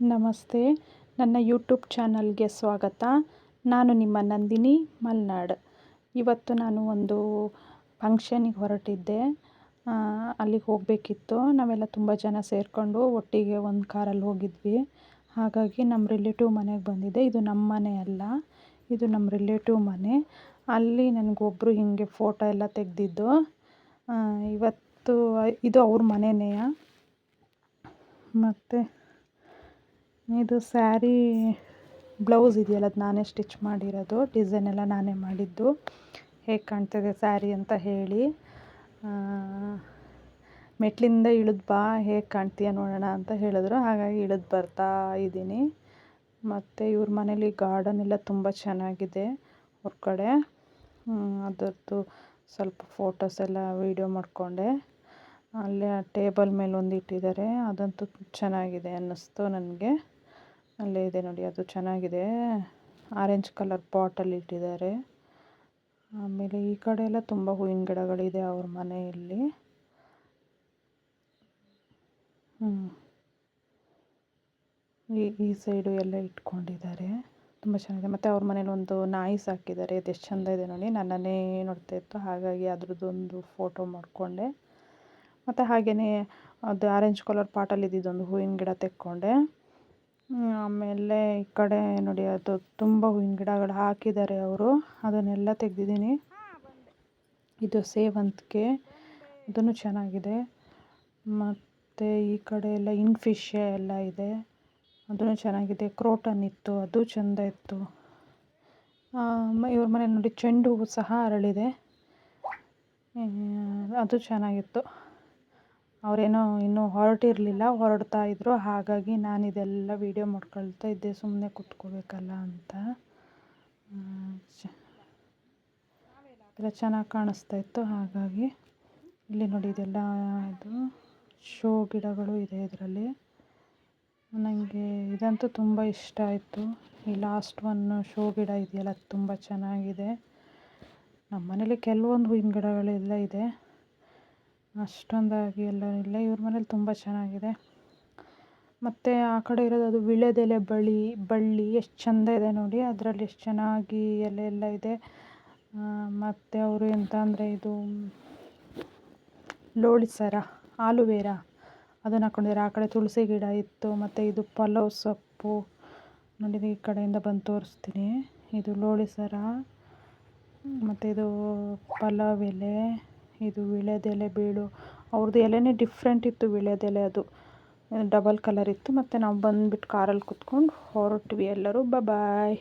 ನಮಸ್ತೆ. ನನ್ನ ಯೂಟ್ಯೂಬ್ ಚಾನಲ್ಗೆ ಸ್ವಾಗತ. ನಾನು ನಿಮ್ಮ ನಂದಿನಿ ಮಲ್ನಾಡ್. ಇವತ್ತು ನಾನು ಒಂದು ಫಂಕ್ಷನಿಗೆ ಹೊರಟಿದ್ದೆ. ಅಲ್ಲಿಗೆ ಹೋಗಬೇಕಿತ್ತು. ನಾವೆಲ್ಲ ತುಂಬ ಜನ ಸೇರಿಕೊಂಡು ಒಟ್ಟಿಗೆ ಒಂದು ಕಾರಲ್ಲಿ ಹೋಗಿದ್ವಿ. ಹಾಗಾಗಿ ನಮ್ಮ ರಿಲೇಟಿವ್ ಮನೆಗೆ ಬಂದಿದ್ದೆ. ಇದು ನಮ್ಮ ಮನೆ ಅಲ್ಲ. ಇದು ನಮ್ಮ ರಿಲೇಟಿವ್ ಮನೆ. ಅಲ್ಲಿ ನನಗೊಬ್ಬರು ಹಿಂಗೆ ಫೋಟೋ ಎಲ್ಲ ತೆಗೆದಿದ್ದು. ಇವತ್ತು, ಇದು ಅವ್ರ ಮನೆಯೇ ಮತ್ತು ಇದು ಸ್ಯಾರಿ ಬ್ಲೌಸ್ ಇದೆಯಲ್ಲ, ಅದು ನಾನೇ ಸ್ಟಿಚ್ ಮಾಡಿರೋದು, ಡಿಸೈನ್ ಎಲ್ಲ ನಾನೇ ಮಾಡಿದ್ದು. ಹೇಗೆ ಕಾಣ್ತಿದೆ ಸ್ಯಾರಿ ಅಂತ ಹೇಳಿ. ಮೆಟ್ಲಿಂದ ಇಳಿದು ಬಾ, ಹೇಗೆ ಕಾಣ್ತೀಯ ನೋಡೋಣ ಅಂತ ಹೇಳಿದ್ರು. ಹಾಗಾಗಿ ಇಳಿದು ಬರ್ತಾ ಇದ್ದೀನಿ. ಮತ್ತು ಇವ್ರ ಮನೇಲಿ ಗಾರ್ಡನ್ ಎಲ್ಲ ತುಂಬ ಚೆನ್ನಾಗಿದೆ ಹೊರಗಡೆ ಅದರದ್ದು ಸ್ವಲ್ಪ ಫೋಟೋಸ್ ಎಲ್ಲ ವೀಡಿಯೋ ಮಾಡಿಕೊಂಡೆ. ಅಲ್ಲೇ ಟೇಬಲ್ ಮೇಲೆ ಒಂದು ಇಟ್ಟಿದ್ದಾರೆ. ಅದಂತೂ ಚೆನ್ನಾಗಿದೆ ಅನ್ನಿಸ್ತು ನನಗೆ. ಅಲ್ಲೇ ಇದೆ ನೋಡಿ, ಅದು ಚೆನ್ನಾಗಿದೆ. ಆರೆಂಜ್ ಕಲರ್ ಪಾಟಲ್ಲಿ ಇಟ್ಟಿದ್ದಾರೆ. ಆಮೇಲೆ ಈ ಕಡೆ ಎಲ್ಲ ತುಂಬ ಹೂವಿನ ಗಿಡಗಳಿದೆ ಅವ್ರ ಮನೆಯಲ್ಲಿ. ಈ ಈ ಸೈಡು ಎಲ್ಲ ಇಟ್ಕೊಂಡಿದ್ದಾರೆ. ತುಂಬ ಚೆನ್ನಾಗಿದೆ. ಮತ್ತು ಅವ್ರ ಮನೇಲಿ ಒಂದು ನಾಯಿ ಸಾಕಿದ್ದಾರೆ. ಅದೆಷ್ಟು ಚೆಂದ ಇದೆ ನೋಡಿ. ನನ್ನನ್ನೇ ನೋಡ್ತಾ ಇತ್ತು. ಹಾಗಾಗಿ ಅದ್ರದ್ದೊಂದು ಫೋಟೋ ಮಾಡಿಕೊಂಡೆ. ಮತ್ತು ಹಾಗೆಯೇ ಅದು ಆರೆಂಜ್ ಕಲರ್ ಪಾಟಲ್ಲಿ ಇದ್ದಿದ್ದೊಂದು ಹೂವಿನ ಗಿಡ ತೆಕ್ಕೊಂಡೆ. ಆಮೇಲೆ ಈ ಕಡೆ ನೋಡಿ, ಅದು ತುಂಬ ಹೂವಿನ ಗಿಡಗಳು ಹಾಕಿದ್ದಾರೆ ಅವರು. ಅದನ್ನೆಲ್ಲ ತೆಗೆದಿದ್ದೀನಿ. ಇದು ಸೇವಂತಿಗೆ. ಅದೂ ಚೆನ್ನಾಗಿದೆ. ಮತ್ತು ಈ ಕಡೆ ಎಲ್ಲ ಇನ್ ಫಿಶ್ ಎಲ್ಲ ಇದೆ. ಅದೂ ಚೆನ್ನಾಗಿದೆ. ಕ್ರೋಟನ್ ಇತ್ತು, ಅದು ಚೆಂದ ಇತ್ತು. ಇವ್ರ ಮನೆ ನೋಡಿ ಚೆಂಡು ಹೂವು ಸಹ ಅರಳಿದೆ. ಅದು ಚೆನ್ನಾಗಿತ್ತು. ಅವರೇನೋ ಇನ್ನೂ ಹೊರಟಿರಲಿಲ್ಲ, ಹೊರಡ್ತಾ ಇದ್ದರು ಹಾಗಾಗಿ ನಾನು ಇದೆಲ್ಲ ವೀಡಿಯೋ ಮಾಡ್ಕೊಳ್ತಾ ಇದ್ದೆ ಸುಮ್ಮನೆ ಕೂತ್ಕೋಬೇಕಲ್ಲ ಅಂತ. ಎಲ್ಲ ಚೆನ್ನಾಗಿ ಕಾಣಿಸ್ತಾ ಇತ್ತು. ಹಾಗಾಗಿ ಇಲ್ಲಿ ನೋಡಿ ಇದೆಲ್ಲ ಇದು ಶೋ ಗಿಡಗಳು ಇದೆ ಇದರಲ್ಲಿ. ನನಗೆ ಇದಂತೂ ತುಂಬ ಇಷ್ಟ ಆಯಿತು. ಈ ಲಾಸ್ಟ್ ಒನ್ ಶೋ ಗಿಡ ಇದೆಯಲ್ಲ ತುಂಬ ಚೆನ್ನಾಗಿದೆ. ನಮ್ಮ ಮನೇಲಿ ಕೆಲವೊಂದು ಹೂವಿನ ಗಿಡಗಳೆಲ್ಲ ಇದೆ. ಅಷ್ಟೊಂದಾಗಿ ಎಲ್ಲ ಇಲ್ಲ. ಇವ್ರ ಮನೇಲಿ ತುಂಬ ಚೆನ್ನಾಗಿದೆ. ಮತ್ತು ಆ ಕಡೆ ಇರೋದು ಅದು ವೀಳ್ಯದೆಲೆ ಬಳ್ಳಿ ಬಳ್ಳಿ ಎಷ್ಟು ಚೆಂದ ಇದೆ ನೋಡಿ. ಅದರಲ್ಲಿ ಎಷ್ಟು ಚೆನ್ನಾಗಿ ಎಲೆ ಎಲ್ಲ ಇದೆ. ಮತ್ತು ಅವರು ಎಂತ ಅಂದರೆ ಇದು ಲೋಳಿ ಸರ, ಆಲುವೇರ ಅದನ್ನು ಹಾಕ್ಕೊಂಡಿದ್ದಾರೆ ಆ ಕಡೆ ತುಳಸಿ ಗಿಡ ಇತ್ತು, ಮತ್ತು ಇದು ಪಲಾವ್ ಸೊಪ್ಪು. ನೋಡಿ ಈ ಕಡೆಯಿಂದ ಬಂದು ತೋರಿಸ್ತೀನಿ. ಇದು ಲೋಳಿ ಸರ, ಮತ್ತು ಇದು ಪಲಾವ್ ಎಲೆ. ಇದು ವೀಳ್ಯದೆಲೆ ಬೀಳು. ಅವ್ರದ್ದು ಎಲೆನೇ ಡಿಫ್ರೆಂಟ್ ಇತ್ತು ವೀಳ್ಯದೆಲೆ ಅದು. ಡಬಲ್ ಕಲರ್ ಇತ್ತು. ಮತ್ತು ನಾವು ಬಂದ್ಬಿಟ್ಟು ಕಾರಲ್ಲಿ ಕುತ್ಕೊಂಡು ಹೊರಟ್ವಿ ಎಲ್ಲರೂ. ಬಾಯ್